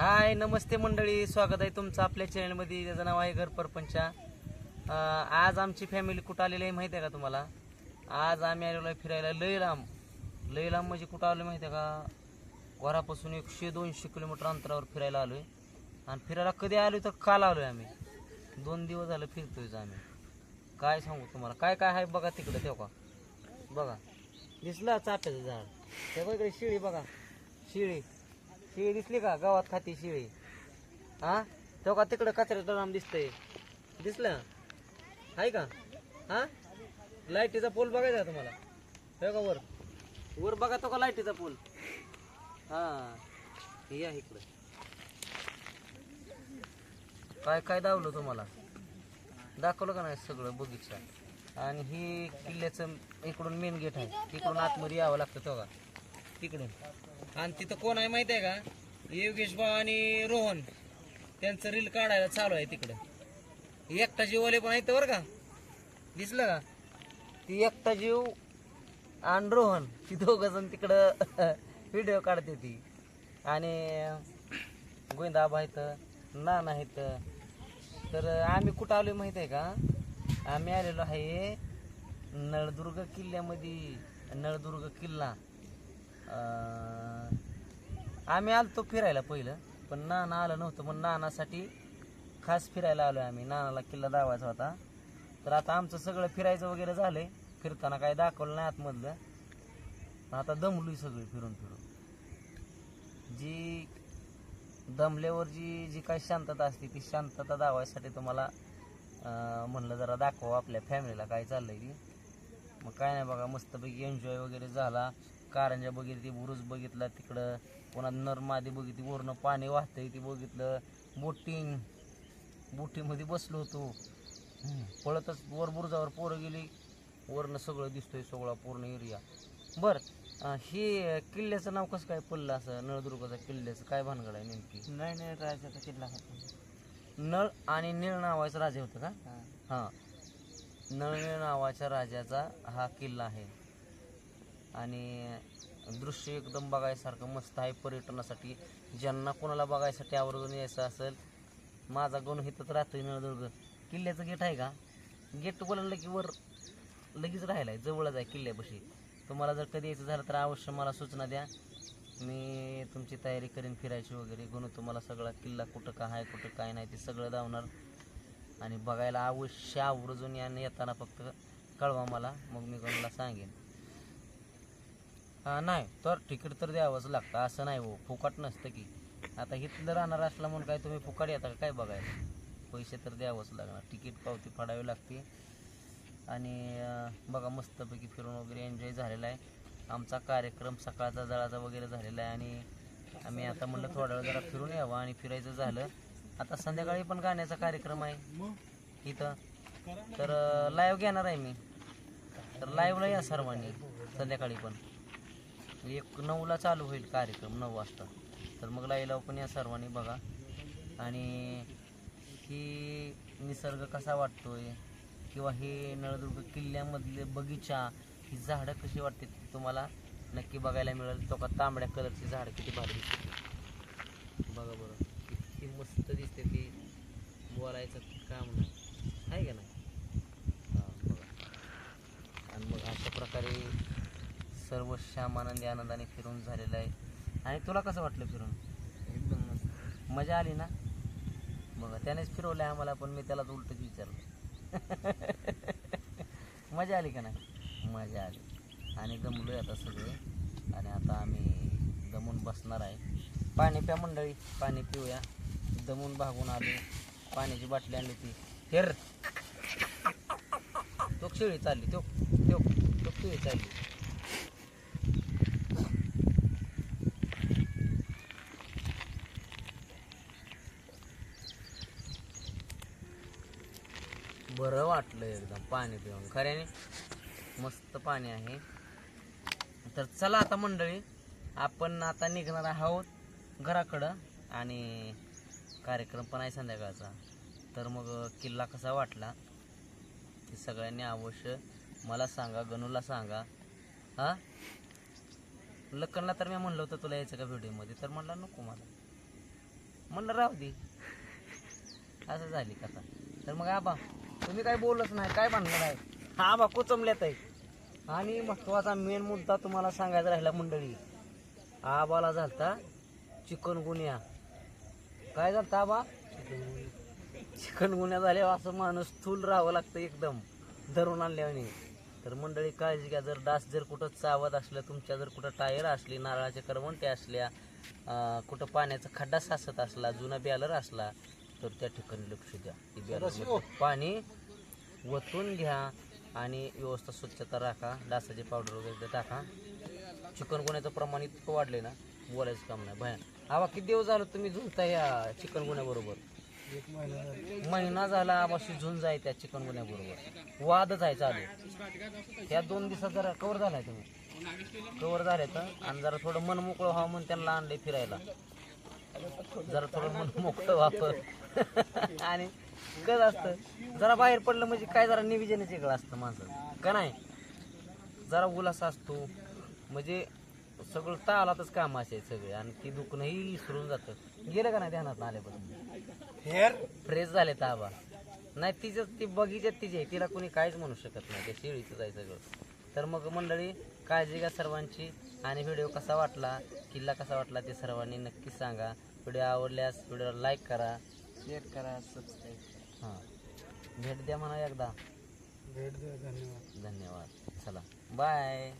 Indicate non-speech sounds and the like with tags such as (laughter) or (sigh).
हाय नमस्ते मंडळी. स्वागत आहे तुमचं आपल्या चॅनलमध्ये त्याचं नाव आहे घर परपंचा. आज आमची फॅमिली कुठं आलेली आहे माहिती आहे का तुम्हाला? आज आम्ही आलेलो आहे फिरायला लय लांब लय लांब म्हणजे कुठं आलो माहिती आहे का? घरापासून एकशे दोनशे किलोमीटर अंतरावर फिरायला आलो आहे आणि फिरायला कधी आलो तर काल आलो आहे आम्ही. दोन दिवस झालं फिरतोय आम्ही. काय सांगू तुम्हाला? काय काय आहे बघा तिकडं तेव्हा बघा. दिसलं चाफ्याचं झाड. तेव्हा इकडे शिळी बघा. शिळी. शिळी दिसली का? गावात खाती शिळी. हा? तो का तिकडं कचऱ्याचं ड्राम दिसतंय? दिसलं? आहे का? हा? लाईटीचा पोल बघायचा तुम्हाला. हे का वर? वर बघा तो का लाईटीचा पोल. हा. हे या इकडं. काय काय दावलं तुम्हाला? दाखवलं का नाही सगळं बगीचा? आणि ही किल्ल्याचं इकडून मेन गेट आहे. इकडून आतमध्ये यावं लागतं तेव्हा तिकडून. आणि तिथं कोण आहे माहिती आहे का? योगेश भाऊ आणि रोहन. त्यांचं रील काढायला चालू आहे तिकडं. एकटा जीववाले पण आहेत बरं का? दिसलं का? ती एकटा जीव आणि रोहन ती दोघ जण तिकडं (laughs) व्हिडिओ काढते ती. आणि गोविंदाबा आहेत नान आहेत. तर आम्ही कुठं आलो माहीत आहे का? आम्ही आलेलो आहे नळदुर्ग किल्ल्यामध्ये. नळदुर्ग किल्ला. आम्ही आलतो फिरायला पहिलं पण नाना आलं नव्हतं. पण नानासाठी खास फिरायला आलो आम्ही. नानाला किल्ला दावायचा होता. तर आता आमचं सगळं फिरायचं वगैरे झालंय. फिरताना काय दाखवलं नाही आतमधलं. पण आता दमलोय सगळी फिरून फिरून. जी दमल्यावर जी जी काही शांतता असते ती शांतता दावायसाठी तुम्हाला म्हणलं जरा दाखवा आपल्या फॅमिलीला काय चाललंय की मग काय नाही बघा मस्तपैकी एन्जॉय वगैरे झाला. कारंजा बघितली बुरुज बघितला तिकडं पुन्हा नरमादी बघितली वरनं पाणी वाहतंय ती बघितलं. बोटिंग बोटीमध्ये बसलो होतो. पळतच वर बुरुजावर पोरं गेली. वरनं सगळं दिसतोय सगळा पूर्ण एरिया बर हे किल्ल्याचं नाव कसं काय पडलं असं? नळदुर्गाचा किल्ल्याचं? काय भानगड आहे नेमकी? नाही नाही राजाचा किल्ला होता. नळ आणि निळ नावाचं राजे होतं का? हां. नळनीळ नावाच्या राजाचा हा किल्ला आहे. आणि दृश्य एकदम बघायसारखं मस्त आहे पर्यटनासाठी. ज्यांना कोणाला बघायसाठी आवर्जून यायचं असेल माझा गण इथंच राहतोय नळदुर्ग. किल्ल्याचं गेट आहे का? गेट बोललं की वर लगेच राहिलाय जवळच आहे किल्ल्यापाशी. तुम्हाला जर कधी यायचं झालं तर अवश्य मला सूचना द्या. मी तुमची तयारी करीन फिरायची वगैरे. गुण तुम्हाला सगळा किल्ला कुठं का आहे कुठं काय नाही ते सगळं धावणार आणि बघायला अवश्य आवर्जून याने येताना फक्त कळवा मला मग मी गणूला सांगेन. हा नाही तर तिकीट तर द्यावंच लागतं असं नाही हो फुकट नसतं की. आता इथलं राहणार असला म्हणून काय तुम्ही फुकट येता का? काय बघायला पैसे तर द्यावंच लागणार. तिकीट पावती फाडावी लागते. आणि अं, बघा मस्तपैकी फिरून वगैरे एन्जॉय झालेला आहे. आमचा कार्यक्रम सकाळचा जळाचा वगैरे झालेला आहे आणि आम्ही आता म्हणलं थोडा वेळ जरा फिरून यावं आणि फिरायचं झालं. आता संध्याकाळी पण गाण्याचा कार्यक्रम आहे इथं. तर लाईव्ह घेणार आहे मी. तर लाईव्हला या सर्वांनी संध्याकाळी पण. एक नऊला चालू होईल कार्यक्रम नऊ वाजता. तर मग लाईला पण या सर्वांनी बघा. आणि ही निसर्ग कसा वाटतोय किंवा हे नळदुर्ग किल्ल्यामधले बगीचा ही झाडं कशी वाटते तुम्हाला नक्की बघायला मिळेल. तो का तांबड्या कलरची झाडं किती भारी दिसते. बघा बरं किती मस्त दिसते ती. बोलायचं काम नाही आहे का नाही हां बघा आणि मग अशा प्रकारे सर्व श्याम आनंदी आनंदाने फिरून झालेलं आहे. आणि तुला कसं वाटलं फिरून? एकदम मस्त. मजा आली ना? बघा त्यानेच फिरवलं आहे आम्हाला पण मी त्याला उलटच विचारलं. (laughs) मजा आली का नाही? मजा आली. आणि दमलोय आता सगळे. आणि आता आम्ही दमून बसणार आहे. पाणी प्या मंडळी पाणी पिऊया. दमून भागून आलो. पाण्याची बाटली आणली ती. हेर तो शेळी चालली तो तो तो शेळी चालली बरं वाटलं एकदम पाणी पिऊन. खऱ्याने मस्त पाणी आहे. तर चला आता मंडळी आपण आता निघणार आहोत घराकडं आणि कार्यक्रम पण आहे संध्याकाळचा. तर मग किल्ला कसा वाटला? ते सगळ्यांनी अवश्य मला सांगा गणूला सांगा. हां? लक्कनला तर मी म्हणलं होतं तुला यायचं का व्हिडिओमध्ये? तर म्हणला नको मला. म्हणलं राहू दे. असं झाली कथा. तर मग आबा तुम्ही काय बोललंच नाही काय म्हणलं नाही. हा आबा कुचमल्यात आहे. आणि महत्त्वाचा मेन मुद्दा तुम्हाला सांगायचा राहिला मंडळी. आबाला झालता चिकन गुन्ह्या. काय झालं आबा चिकन गुन्ह्या झाल्यावर असं माणूस स्थूल राहावं लागतं एकदम धरून आणल्याने तर मंडळी काळजी घ्या. जर डास जर कुठं चावत असलं तुमच्या जर कुठं टायर असली नारळाच्या करवंट्या असल्या कुठं पाण्याचा खड्डा साचत असला जुना बॅलर असला तर त्या ठिकाणी लक्ष द्या. ती बॅलर पाणी वतून घ्या आणि व्यवस्था स्वच्छता राखा. डासाचे पावडर वगैरे टाका. चिकन गुन्ह्याचं प्रमाण इतकं वाढले ना बोलायचं काम नाही. भया. आवा किती दिवस झालं तुम्ही झुलता या चिकन गुन्ह्याबरोबर? महिना झाला. आबाशी झुंज जाय त्या चिकन गुन्ह्याबरोबर. वादच आहे चालू. त्या दोन दिवसात जरा कवर झालाय तुम्ही. कवर झाले तर आणि जरा थोडं मन मोकळं व्हावं म्हणून त्यांना आणलंय फिरायला. जरा थोडं मन मोकळं व्हावं आणि कस असतं. जरा बाहेर पडलं म्हणजे काय जरा निविजनच वेगळं असतं माझं का नाही? जरा उलासा असतो. म्हणजे सगळं तालातच काम असे सगळे. आणि ती दुखणंही विसरून जातं. गेलं का नाही ध्यानात आल्यापासून? फ्रेश झाले ताबा नाही तिचं ती बगीच्यात तिची आहे. तिला कोणी काहीच म्हणू शकत नाही. ते शेळीचं आहे सगळं. तर मग मंडळी काळजी घ्या सर्वांची. आणि व्हिडिओ कसा वाटला किल्ला कसा वाटला ते सर्वांनी नक्की सांगा. व्हिडिओ आवडल्यास व्हिडिओला लाईक करा. शेअर करा सबस्क्राईब करा. हां. भेट द्या म्हणा एकदा. भेट द्या धन्यवाद. धन्यवाद. चला. बाय